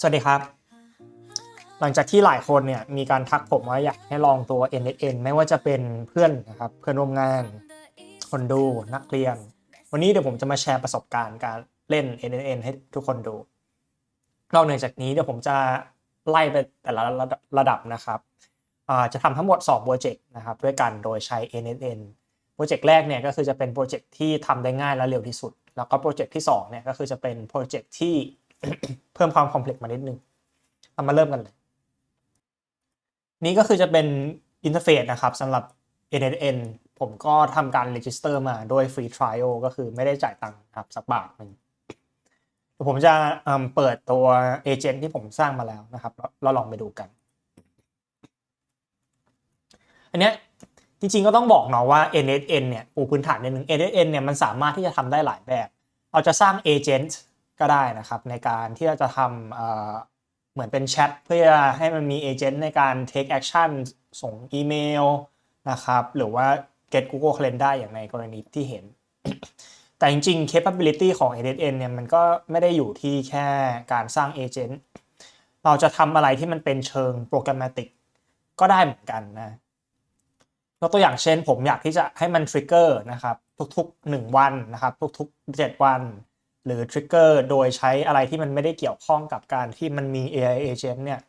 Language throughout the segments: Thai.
สวัสดีครับ หลังจากที่หลายคนเนี่ยมีการทักผมว่าอยากให้ลองตัว NSN ไม่ว่าจะเป็นเพื่อนนะครับเพื่อนร่วมงาน คนดูนักเรียน วันนี้เดี๋ยวผมจะมาแชร์ประสบการณ์การเล่น NSN ให้ทุกคนดูนอกเหนือจากนี้เดี๋ยวผมจะไล่ไปแต่ละระดับระดับนะครับจะทำทั้งหมด2โปรเจกต์นะครับด้วยกันโดยใช้ NSN โปรเจกต์แรกเนี่ยก็คือจะเป็นโปรเจกต์ที่ทำได้ง่ายและเร็วที่สุด แล้วก็โปรเจกต์ที่2เนี่ยก็คือจะเป็นโปรเจกต์ที่ เพิ่มความคอมเพล็กซ์มานิดนึงเอามาเริ่มกันเลย นี่ก็คือจะเป็นอินเทอร์เฟซนะครับสำหรับ NNN ผมก็ทำการ register มาด้วย free trial ก็คือไม่ได้จ่ายตังค์ครับสักบาทหนึ่งผมจะเปิดตัวเอเจนต์ที่ผมสร้างมาแล้วนะครับ เราลองไปดูกัน อันเนี้ยจริงๆก็ต้องบอกเนาะว่า NSN เนี่ยปูพื้นฐานนิดนึง NSN เนี่ยมันสามารถที่จะทำได้หลายแบบ เราจะสร้างเอเจนต์ ก็ได้นะครับ ในการที่เราจะทำเหมือนเป็นแชทเพื่อให้มันมีเอเจนต์ในการ take action ส่งอีเมลนะครับ หรือว่า get Google Calendar อย่างในกรณีที่เห็น แต่จริงๆ capability ของ NSN เนี่ยมันก็ไม่ได้อยู่ที่แค่การสร้างเอเจนต์เราจะทำอะไรที่มันเป็นเชิงโปรแกรมติกก็ได้เหมือนกันนะยกตัวอย่างเช่นผมอยากที่จะให้มันทริกเกอร์นะครับทุกๆ 1 วันนะครับทุกๆ 7 วัน หรือทริกเกอร์โดยใช้อะไรที่มันไม่ได้เกี่ยวข้องกับการที่มันมี AI agent เนี่ย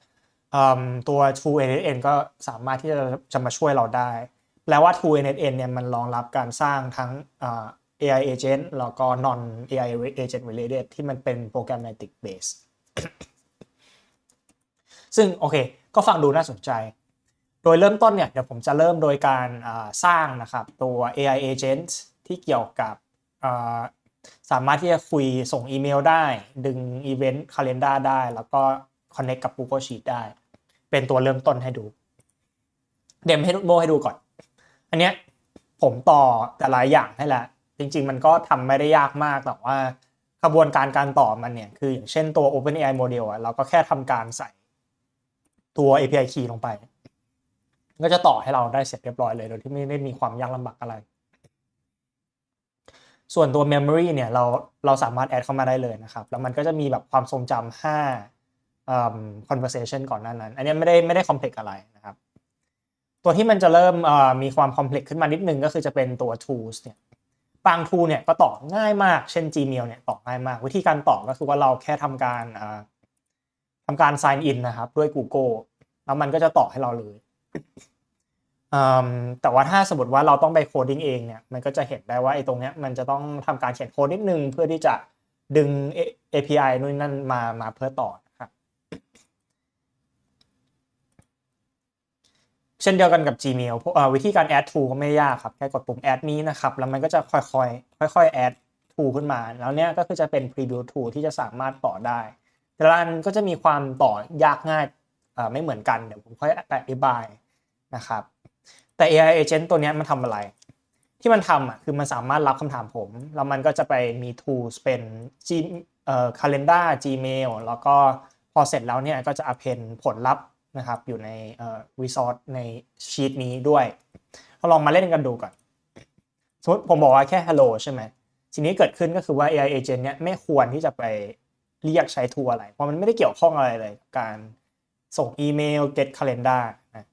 ตัว True NSN ก็สามารถที่จะจะมาช่วยเราได้ แปลว่า True NSN เนี่ยมันรองรับการสร้างทั้ง AI agent แล้วก็ non AI agent related ที่มันเป็น programmatic base ซึ่งโอเค ก็ฟังดูน่าสนใจ โดยเริ่มต้นเนี่ยเดี๋ยวผมจะเริ่มโดยการสร้างนะครับตัว AI agent ที่เกี่ยวกับ สามารถที่จะคุยส่งอีเมลได้ ดึง Event Calendar ได้ แล้วก็ Connect กับ Google Sheet ได้ เป็นตัวเริ่มต้นให้ดู เดมให้โมให้ดูก่อน อันเนี้ยผมต่อแต่หละอย่างให้แล้วจริง ๆ มันก็ทำไม่ได้ยากมากแต่ว่าขบวนการการต่อมันเนี่ยคืออย่างเช่นตัว OpenAI Model อะเราก็แค่ทำการใส่ตัว API key ลงไป ก็จะต่อให้เราได้เสร็จเรียบร้อยเลยโดยที่ไม่ได้มีความยากลำบากอะไร ส่วนตัว Memory เนี่ยเราเราสามารถแอดเข้ามาได้เลยนะครับ แล้วมันก็จะมีแบบความทรงจำห้าเอ่อ conversation ก่อนหน้านั้น อันนี้ไม่ได้ไม่ได้ complex อะไรนะครับ ตัวที่มันจะเริ่มอ่อมีความ complex ขึ้นมานิดนึงก็คือจะเป็นตัว tools เนี่ยบาง tool เนี่ยก็ต่อง่ายมาก เช่น Gmail เนี่ยต่อง่ายมาก วิธีการต่อก็คือว่าเราแค่ทำการอ่อทำการ sign in นะครับ ด้วย Google แล้วมันก็จะต่อให้เราเลย แต่ว่าถ้าสมมติว่าเราต้องไปโคดิ้งเองเนี่ยมันก็จะเห็นได้ว่าไอ้ตรงเนี้ยมันจะต้องทำการเขียนโค้ดนิดนึงเพื่อที่จะดึง API นู่นนั่นมามาเพื่อต่อนะครับเช่นเดียวกันกับ Gmail พวกวิธีการ add tool ก็ไม่ยากครับ แค่กดปุ่ม add นี้นะครับ แล้วมันก็จะค่อยๆค่อยๆ add tool ขึ้นมา แล้วเนี้ยก็คือจะเป็น preview tool ที่จะสามารถต่อได้ แต่ละอันก็จะมีความต่อยากง่ายไม่เหมือนกันเดี๋ยวผมค่อยอธิบายนะครับ แต่ AI agent ตัวนี้มันทำอะไร ที่มันทำอะคือมันสามารถรับคำถามผม แล้วมันก็จะไปมี tools เป็น G เอ่อ calendar Gmail แล้วก็พอเสร็จแล้วเนี่ยก็จะ append ผลลัพธ์นะครับอยู่ในเอ่อ resource ในชีตนี้ด้วยเราลองมาเล่นกันดูก่อนสมมติผมบอกว่าแค่ hello ใช่ไหมสิ่งนี้เกิดขึ้นก็คือว่า AI agent เนี่ยไม่ควรที่จะไปเรียกใช้ tool อะไร เพราะมันไม่ได้เกี่ยวข้องอะไรเลยกับการส่งอีเมล get calendar นะ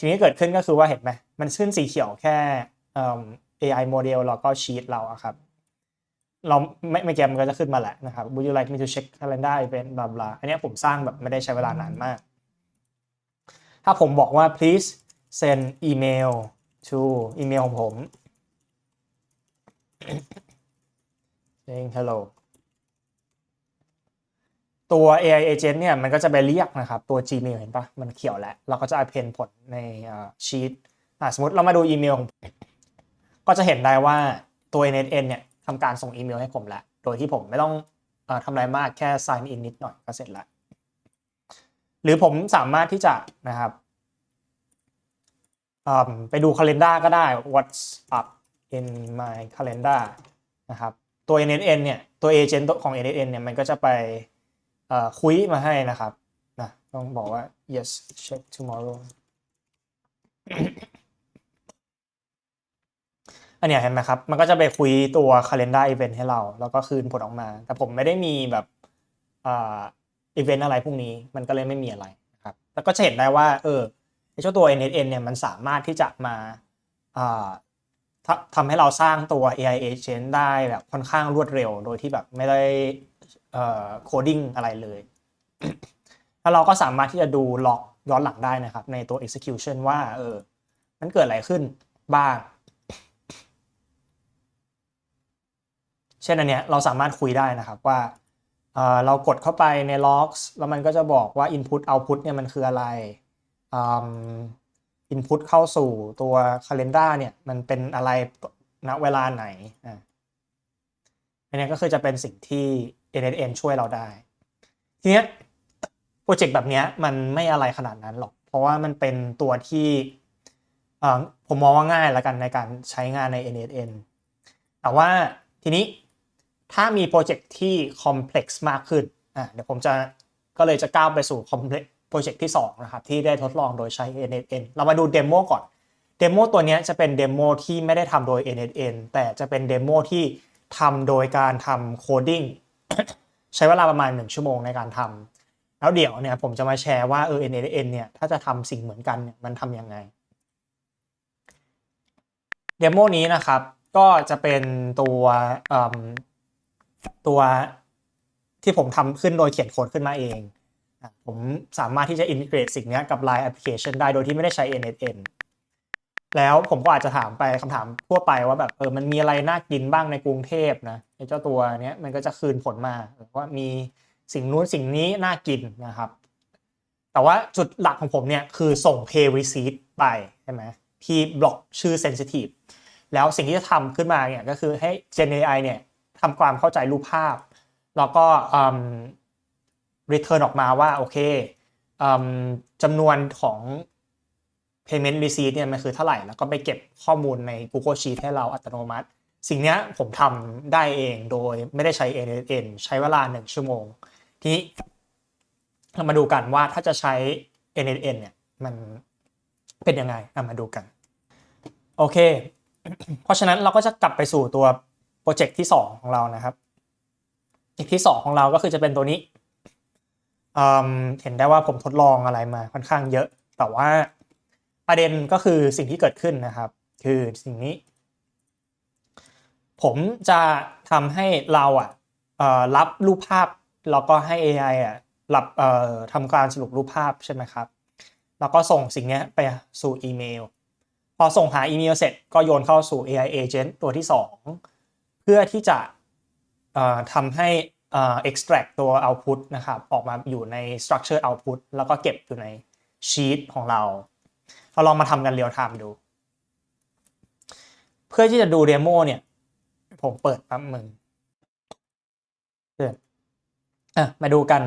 สิ่งที่เกิดขึ้นก็คือว่าเห็นไหมมันขึ้นสีเขียวแค่ AI model แล้วก็ชีตเราอะครับ เราไม่ไม่แกมมันก็จะขึ้นมาแหละนะครับ Would you like me to check calendar event บลาบลาอันนี้ผมสร้างแบบไม่ได้ใช้เวลานานมาก ถ้าผมบอกว่า please send email to อีเมลของผม saying hello ตัว AI agent เนี่ยมันก็จะไปเรียกนะครับตัว Gmail เห็นปะมันเขียวแล้ว เราก็จะ append ผลในชีตสมมติเรามาดูอีเมลของก็จะเห็นได้ว่าตัว NSN เนี่ยทำการส่งอีเมลให้ผมแล้ว โดยที่ผมไม่ต้องอทำอะไรมากแค่ sign in นิดหน่อยก็เสร็จแล้วหรือผมสามารถที่จะนะครับไปดู calendar ก็ได้ what's up in my calendar นะครับตัว NSN เนี่ยตัว agent ของ NSN เนี่ยมันก็จะไป คุยมาให้นะครับนะต้องบอกว่า yes check tomorrow อันเนี้ยเห็นไหมครับ มันก็จะไปคุยตัว calendar event ให้เรา แล้วก็คืนผลออกมา แต่ผมไม่ได้มีแบบอีเวนต์อะไรพวกนี้ มันก็เลยไม่มีอะไรนะครับ แล้วก็จะเห็นได้ว่า เออไอ้เจ้าตัว NSN เนี่ย มันสามารถที่จะมาอ่าทำให้เราสร้างตัว AI agent ได้แบบค่อนข้างรวดเร็ว โดยที่แบบไม่ได้ โคดิ้งอะไรเลยแล้วเราก็สามารถที่จะดูล็อกย้อนหลังได้นะครับ ในตัว execution ว่าเออมันเกิดอะไรขึ้นบ้าง เช่นอันเนี้ยเราสามารถคุยได้นะครับว่าเเรากดเข้าไปใน logs แล้วมันก็จะบอกว่า input output เนี่ยมันคืออะไรอ input เข้าสู่ตัว calendar เนี่ยมันเป็นอะไรณเวลาไหนอันเนี้ยก็คือจะเป็นสิ่งที่ NSN ช่วยเราได้ ทีนี้โปรเจกต์แบบนี้มันไม่อะไรขนาดนั้นหรอก เพราะว่ามันเป็นตัวที่ผมมองว่าง่ายแล้วกันในการใช้งานใน NSN แต่ว่าทีนี้ถ้ามีโปรเจกต์ที่ complex มากขึ้นอะเดี๋ยวผมจะก็เลยจะก้าวไปสู่ complex โปรเจกต์ที่ 2 นะครับ ที่ได้ทดลองโดยใช้ NSN เรามาดูเดโมก่อนเดโมตัวนี้จะเป็นเดโมที่ไม่ได้ทำโดย NSN แต่จะเป็นเดโมที่ทำโดยการทำโคดิ้ง ใช้เวลาประมาณ 1 ชั่วโมงในการทำแล้วเดี๋ยวเนี่ยผมจะมาแชร์ว่าเออ NSN เนี่ยถ้าจะทำสิ่งเหมือนกันเนี่ยมันทำยังไงเดโมนี้นะครับก็จะเป็นตัวตัวที่ผมทำขึ้นโดยเขียนโค้ดขึ้นมาเอง ผมสามารถที่จะอินทิเกรตสิ่งนี้กับ Line Application ได้โดยที่ไม่ได้ใช้ NSN แล้วผมก็อาจจะถามไปคำถามทั่วไปว่าแบบเออมันมีอะไรน่ากินบ้างในกรุงเทพนะไอ้เจ้าตัวเนี้ยมันก็จะคืนผลมาว่ามีสิ่งนู้นสิ่งนี้น่ากินนะครับ แต่ว่าจุดหลักของผมเนี่ยคือส่ง pay receipt ไปใช่ไหมที่บล็อกชื่อ sensitive แล้วสิ่งที่จะทำขึ้นมาเนี่ยก็คือให้ Gen AI เนี่ยทำความเข้าใจรูปภาพ แล้วก็อืม return ออกมาว่าโอเคอืมจำนวนของ payment receipt เนี่ยมันคือเท่าไหร่ แล้วก็ไปเก็บข้อมูลใน Google Sheet ให้เราอัตโนมัติ สิ่งนี้ผมทำได้เองโดยไม่ได้ใช้ NSN ใช้เวลา 1 ชั่วโมง ทีนี้เรามาดูกันว่าถ้าจะใช้ NSN เนี่ยมันเป็นยังไงเอามาดูกัน โอเค เพราะฉะนั้นเราก็จะกลับไปสู่ตัวโปรเจกต์ที่ 2 ของเรานะครับโปรเจกที่ 2 ของเราก็คือจะเป็นตัวนี้เห็นได้ว่าผมทดลองอะไรมาค่อนข้างเยอะ แต่ว่า ประเด็นก็คือสิ่งที่เกิดขึ้นนะครับ คือสิ่งนี้ ผมจะทำให้เราอะรับรูปภาพแล้วก็ให้ AI อะรับทำการสรุปรูปภาพใช่ไหมครับ แล้วก็ส่งสิ่งนี้ไปสู่อีเมล พอส่งหาอีเมลเสร็จก็โยนเข้าสู่ AI agent ตัวที่ 2 เพื่อที่จะทำให้อ่อ extract ตัว output นะครับ ออกมาอยู่ใน structure output แล้วก็เก็บอยู่ใน sheet ของเรา เราลองมาทำกันเรียลไทม์ดู เพื่อที่จะดูเดโมเนี่ย ผมเปิดแป๊บมึงเพื่อนอะมาดูกัน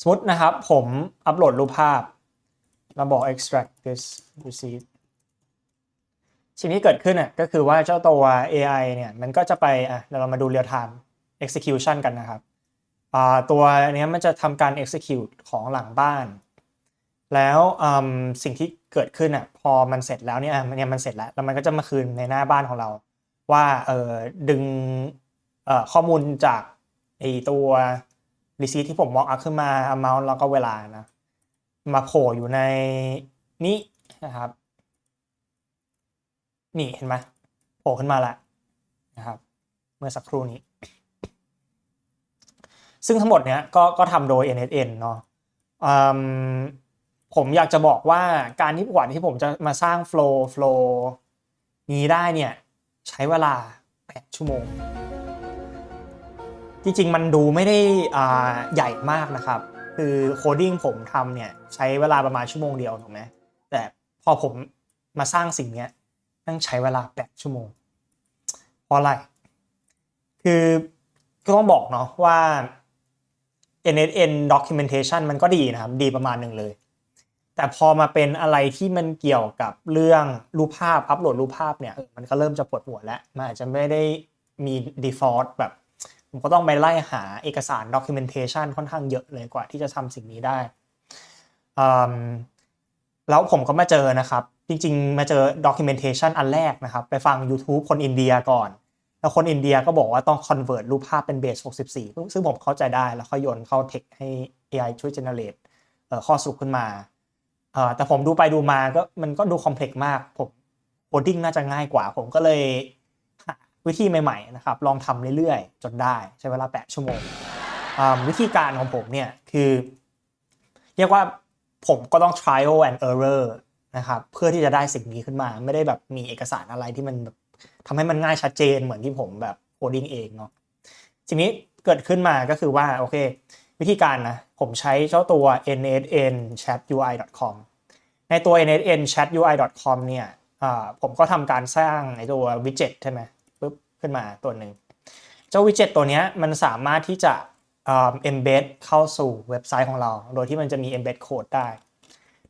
สมมตินะครับ ผมอัปโหลดรูปภาพ เราบอก extract this receipt สิ่งที่เกิดขึ้นอะก็คือว่าเจ้าตัว AI เนี่ย มันก็จะไปอะเดี๋ยวเรามาดู real time execution กันนะครับอ่าตัวนี้มันจะทำการ execute ของหลังบ้าน แล้วอืมสิ่งที่ เกิดขึ้นอะพอมันเสร็จแล้วเนี่ยมันเนี่ยมันเสร็จแล้วแล้วมันก็จะมาคืนในหน้าบ้านของเรา ว่าเออดึงเอ่อข้อมูลจากไอตัว receipt ที่ผมมองอัพขึ้นมา amount แล้วก็เวลานะ มาโผล่อยู่ในนี้นะครับ นี่เห็นไหมโผล่ขึ้นมาแล้วนะครับ เมื่อสักครู่นี้ ซึ่งทั้งหมดเนี้ยก็ก็ทำโดย NSN เนาะอืม ผมอยากจะบอกว่าการที่กว่าที่ผมจะมาสร้าง flow flow นี้ได้เนี่ยใช้เวลา 8 ชั่วโมง จริงๆ มันดูไม่ได้ใหญ่มากนะครับ คือโคดิ้งผมทำเนี่ยใช้เวลาประมาณชั่วโมงเดียวถูกไหมแต่พอผมมาสร้างสิ่งนี้ต้องใช้เวลา 8 ชั่วโมง เพราะอะไร คือก็ต้องบอกเนาะว่า NSN documentation มันก็ดีนะครับ ดีประมาณหนึ่งเลย แต่พอมาเป็นอะไรที่มันเกี่ยวกับเรื่องรูปภาพอัปโหลดรูปภาพเนี่ยมันก็เริ่มจะปวดหัวแล้วมันอาจจะไม่ได้มี default แบบผมก็ต้องไปไล่หาเอกสาร documentation ค่อนข้างเยอะเลยกว่าที่จะทำสิ่งนี้ได้แล้วผมก็มาเจอนะครับ จริงๆ มาเจอ documentation อันแรกนะครับ ไปฟัง YouTube คนอินเดียก่อน แล้วคนอินเดียก็บอกว่าต้อง convert รูปภาพเป็น base 64 ซึ่งผมเข้าใจได้แล้วเขาโยนเข้า text ให้ AI ช่วย generate เอ่อข้อสรุปขึ้นมา เออแต่ผมดูไปดูมาก็มันก็ดูคอมเพล็กซ์มาก ผมโคดิ้งน่าจะง่ายกว่า ผมก็เลยหาวิธีใหม่ๆนะครับ ลองทำเรื่อยๆ จนได้ใช้เวลา 8 ชั่วโมง วิธีการของผมเนี่ยคือ เรียกว่าผมก็ต้อง trial and error นะครับ เพื่อที่จะได้สิ่งนี้ขึ้นมา ไม่ได้แบบมีเอกสารอะไรที่มันแบบทำให้มันง่ายชัดเจนเหมือนที่ผมแบบโคดิ้งเองเนาะทีนี้เกิดขึ้นมาก็คือว่าโอเค วิธีการนะผมใช้เจ้าตัว nsn chatui.com ในตัว nsn chatui.com เนี่ยผมก็ทำการสร้างในตัว widget ใช่ไหมปุ๊บขึ้นมาตัวหนึ่งเจ้า widget ตัวเนี้ยมันสามารถที่จะอ่า embed เข้าสู่เว็บไซต์ของเรา โดยที่มันจะมี embed code ได้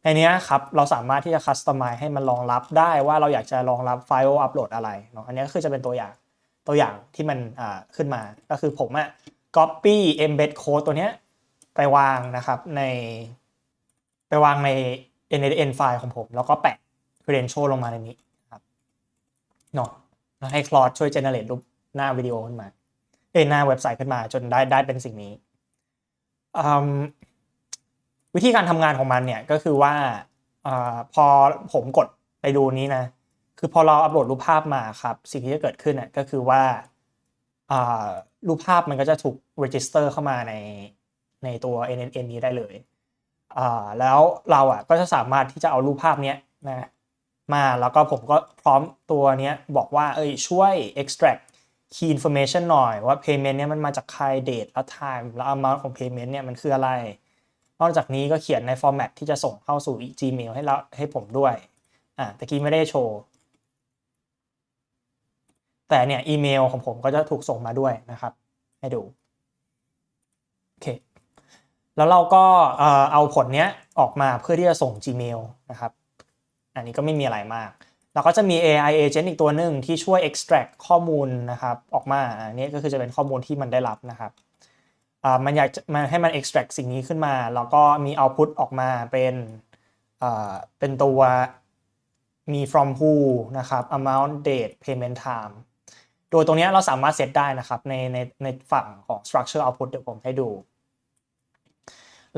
ในนี้ครับเราสามารถที่จะ customize ให้มันรองรับได้ว่าเราอยากจะรองรับไฟล์อัปโหลดอะไรเนาะอันนี้ก็คือจะเป็นตัวอย่างตัวอย่างที่มันขึ้นมาก็คือผมอะ copy embed code ตัวเนี้ยไปวางนะครับใน ไปวางใน NAN ไฟล์ของผม แล้วก็แปะ credential ลงมาในนี้ครับเนาะแล้วให้ Claude ช่วย generate รูปหน้าวิดีโอขึ้นมา เอยหน้าเว็บไซต์ขึ้นมาจนได้ได้เป็นสิ่งนี้ วิธีการทำงานของมันเนี่ยก็คือว่าอพอผมกดไปดูนี้นะ คือพอเราอัปโหลดรูปภาพมาครับ สิ่งที่จะเกิดขึ้นน่ก็คือว่า รูปภาพมันก็จะถูก register เข้ามาในในตัว NNN นี้ได้เลยอ่าแล้วเราอะก็จะสามารถที่จะเอารูปภาพเนี้ยนะมาแล้วก็ผมก็พร้อมตัวเนี้ยบอกว่าเอ้ยช่วย extract key information หน่อยว่า payment เนี่ยมันมาจากใคร date แล้ว time แล้ว amount ของ payment เนี่ยมันคืออะไร นอกจากนี้ก็เขียนใน format ที่จะส่งเข้าสู่ Gmail ให้เราให้ผมด้วยอ่าตะกี้ไม่ได้โชว์ แต่เนี่ยอีเมลของผมก็จะถูกส่งมาด้วยนะครับ ให้ดูโอเคแล้วเราก็เออเอาผลเนี้ยออกมาเพื่อที่จะส่ง Gmail นะครับ อันนี้ก็ไม่มีอะไรมาก แล้วก็จะมี AI agent อีกตัวหนึ่งที่ช่วย extract ข้อมูลนะครับ ออกมาอันนี้ก็คือจะเป็นข้อมูลที่มันได้รับนะครับอ่ามันอยากจะมันให้มัน extract สิ่งนี้ขึ้นมา แล้วก็มี output ออกมาเป็นอ่าเป็นตัวมี from who นะครับ amount date payment time โดยตรงนี้เราสามารถเซตได้นะครับในในในฝั่งของ structure output เดี๋ยวผมให้ดู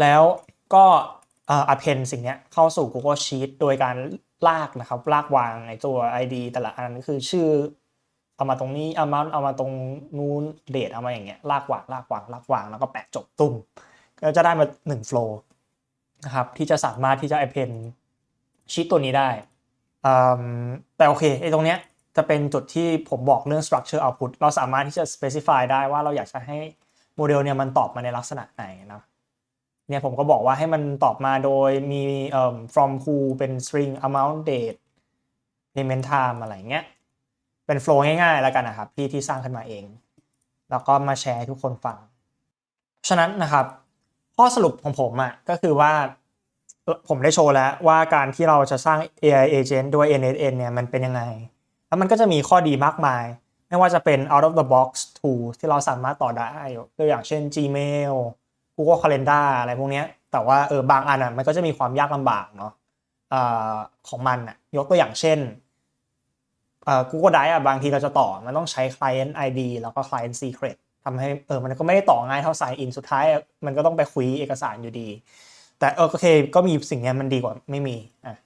แล้วก็เอ่อ append สิ่งนี้เข้าสู่ Google Sheet โดยการลากนะครับ ลากวางในตัว ID แต่ละอันก็คือชื่อเอามาตรงนี้ amount เอามาตรงนู้น date เอามาอย่างเงี้ยลากวางลากวางลากวางแล้วก็แปะจบตุ้มก็จะได้มาหนึ่ง flow นะครับที่จะสามารถที่จะ append sheet ตัวนี้ได้แต่โอเคไอ้ตรงเนี้ย จะเป็นจุดที่ผมบอกเรื่อง structure output เราสามารถที่จะ specify ได้ว่าเราอยากจะให้โมเดลเนี่ยมันตอบมาในลักษณะไหนนะเนี่ยผมก็บอกว่าให้มันตอบมาโดยมีเอ่อ from who เป็น string amount date payment time อะไรเงี้ย เป็น flow ง่ายๆแล้วกันนะครับ ที่ที่สร้างขึ้นมาเอง แล้วก็มาแชร์ให้ทุกคนฟัง ฉะนั้นนะครับ ข้อสรุปของผมอะก็คือว่าผมได้โชว์แล้วว่าการที่เราจะสร้าง AI agent ด้วย NSN เนี่ยมันเป็นยังไง แล้วมันก็จะมีข้อดีมากมาย ไม่ว่าจะเป็น out of the box tool ที่เราสามารถต่อได้ตัวอย่างเช่น Gmail Google Calendar อะไรพวกนี้แต่ว่าเออบางอันอะมันก็จะมีความยากลำบากเนาะอ่าของมันอะยกตัวอย่างเช่น Google Drive อะบางทีเราจะต่อมันต้องใช้ Client ID แล้วก็ Client Secret ทำให้เออมันก็ไม่ได้ต่อง่ายเท่า Sign In สุดท้ายมันก็ต้องไปคุยเอกสารอยู่ดี แต่เออโอเคก็มีสิ่งนี้มันดีกว่าไม่มีอะ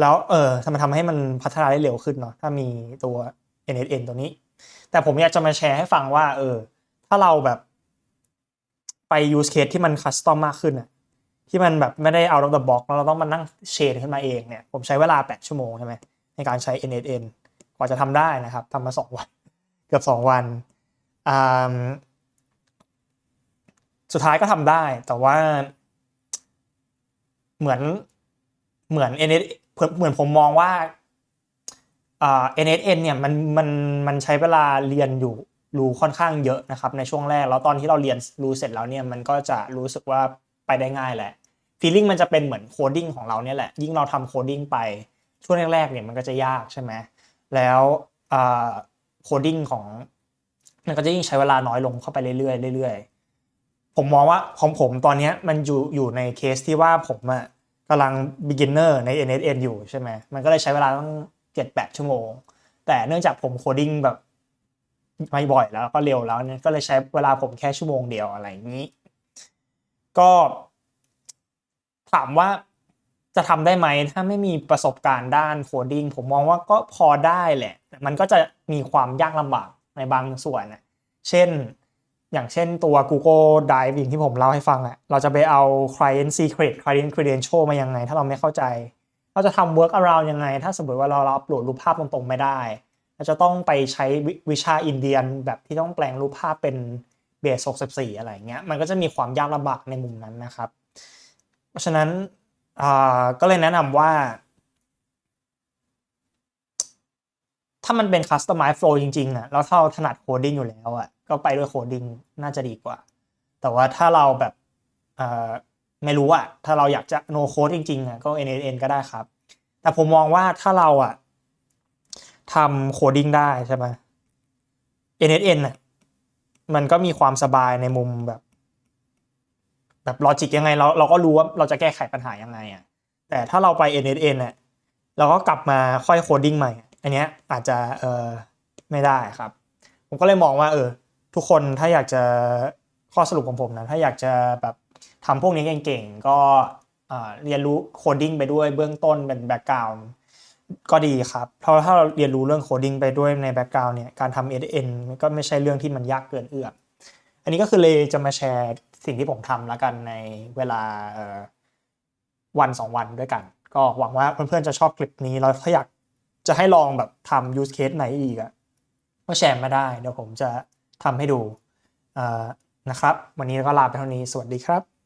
แล้วเออมันทำให้มันพัฒนาได้เร็วขึ้นเนาะถ้ามีตัว NSN ตัวนี้ แต่ผมอยากจะมาแชร์ให้ฟังว่า เออ ถ้าเราแบบไป use case ที่มัน custom มากขึ้นอะที่มันแบบไม่ได้ out of the box แล้วเราต้องมานั่งเชนขึ้นมาเองเนี่ย ผมใช้เวลา 8 ชั่วโมงใช่ไหมในการใช้ NSN กว่าจะทำได้นะครับทำมา 2 วัน เกือบ 2 วันอ่าสุดท้ายก็ทำได้แต่ว่าเหมือนเหมือน NS เหมือนผมมองว่าอ่า NSN เนี่ยมันมันมันใช้เวลาเรียนอยู่รู้ค่อนข้างเยอะนะครับในช่วงแรกแล้วตอนที่เราเรียนรู้เสร็จแล้วเนี่ยมันก็จะรู้สึกว่าไปได้ง่ายแหละฟีลลิ่งมันจะเป็นเหมือนโคดิ้งของเราเนี่ยแหละยิ่งเราทำโคดิ้งไปช่วงแรกๆเนี่ยมันก็จะยากใช่ไหมแล้วโคดิ้งของมันก็จะยิ่งใช้เวลาน้อยลงเข้าไปเรื่อยๆเรื่อยๆผมมองว่าของผมตอนนี้มันอยู่อยู่ในเคสที่ว่าผมอะ กำลัง beginner ใน NSN อยู่ใช่ไหมมันก็เลยใช้เวลาตั้งเจ็ดแปดชั่วโมง แต่เนื่องจากผมโคดิ้งแบบไม่บ่อยแล้วก็เร็วแล้วเนี่ยก็เลยใช้เวลาผมแค่ชั่วโมงเดียวอะไรอย่างนี้ ก็ถามว่าจะทำได้ไหมถ้าไม่มีประสบการณ์ด้านโคดิ้งผมมองว่าก็พอได้แหละ มันก็จะมีความยากลำบากในบางส่วนนะเช่น อย่างเช่นตัว Google Drive อย่างที่ผมเล่าให้ฟังอะเราจะไปเอา client secret client credential มายังไง ถ้าเราไม่เข้าใจ เราจะทำ work around ยังไง ถ้าสมมติว่าเราอัปโหลดรูปภาพตรงๆ ไม่ได้ เราจะต้องไปใช้วิชาอินเดียนแบบที่ต้องแปลงรูปภาพเป็นเบส64 อะไรเงี้ย มันก็จะมีความยากลำบากในมุมนั้นนะครับ เพราะฉะนั้นก็เลยแนะนำว่า ถ้ามันเป็น customize flow จริงๆอะแล้วถ้าเราถนัดโคดดิ้งอยู่แล้วอะ ก็ไปด้วยโคดิ้งน่าจะดีกว่า แต่ว่าถ้าเราแบบไม่รู้อะถ้าเราอยากจะ no code จริงๆอะก็ NNN ก็ได้ครับ แต่ผมมองว่าถ้าเราอะทำโคดิ้งได้ใช่ไหม NNN อะมันก็มีความสบายในมุมแบบ แบบลอจิกยังไงเราเราก็รู้ว่าเราจะแก้ไขปัญหายังไงอะแต่ถ้าเราไป NNN เนี่ยเราก็กลับมาค่อยโคดดิ้งใหม่ อันเนี้ยอาจจะเออไม่ได้ครับ ผมก็เลยมองว่าเออ ทุกคนถ้าอยากจะข้อสรุปของผมนะถ้าอยากจะแบบทำพวกนี้เก่งๆ ก็เรียนรู้โคดดิ้งไปด้วยเบื้องต้นเป็นแบ็กกราวน์ก็ดีครับ เพราะถ้าเราเรียนรู้เรื่องโคดดิ้งไปด้วยในแบ็กกราวน์เนี่ยการทำ NN ก็ไม่ใช่เรื่องที่มันยากเกินเอื้อมอันนี้ก็คือเลยจะมาแชร์สิ่งที่ผมทำแล้วกันในเวลาวันสองวันด้วยกัน ก็หวังว่าเพื่อนๆจะชอบคลิปนี้แล้วถ้าอยากจะให้ลองแบบทำ use case ไหนอีกอะก็แชร์มาได้เดี๋ยวผมจะ ทำให้ดูนะครับ วันนี้ก็ลาไปเท่านี้ สวัสดีครับ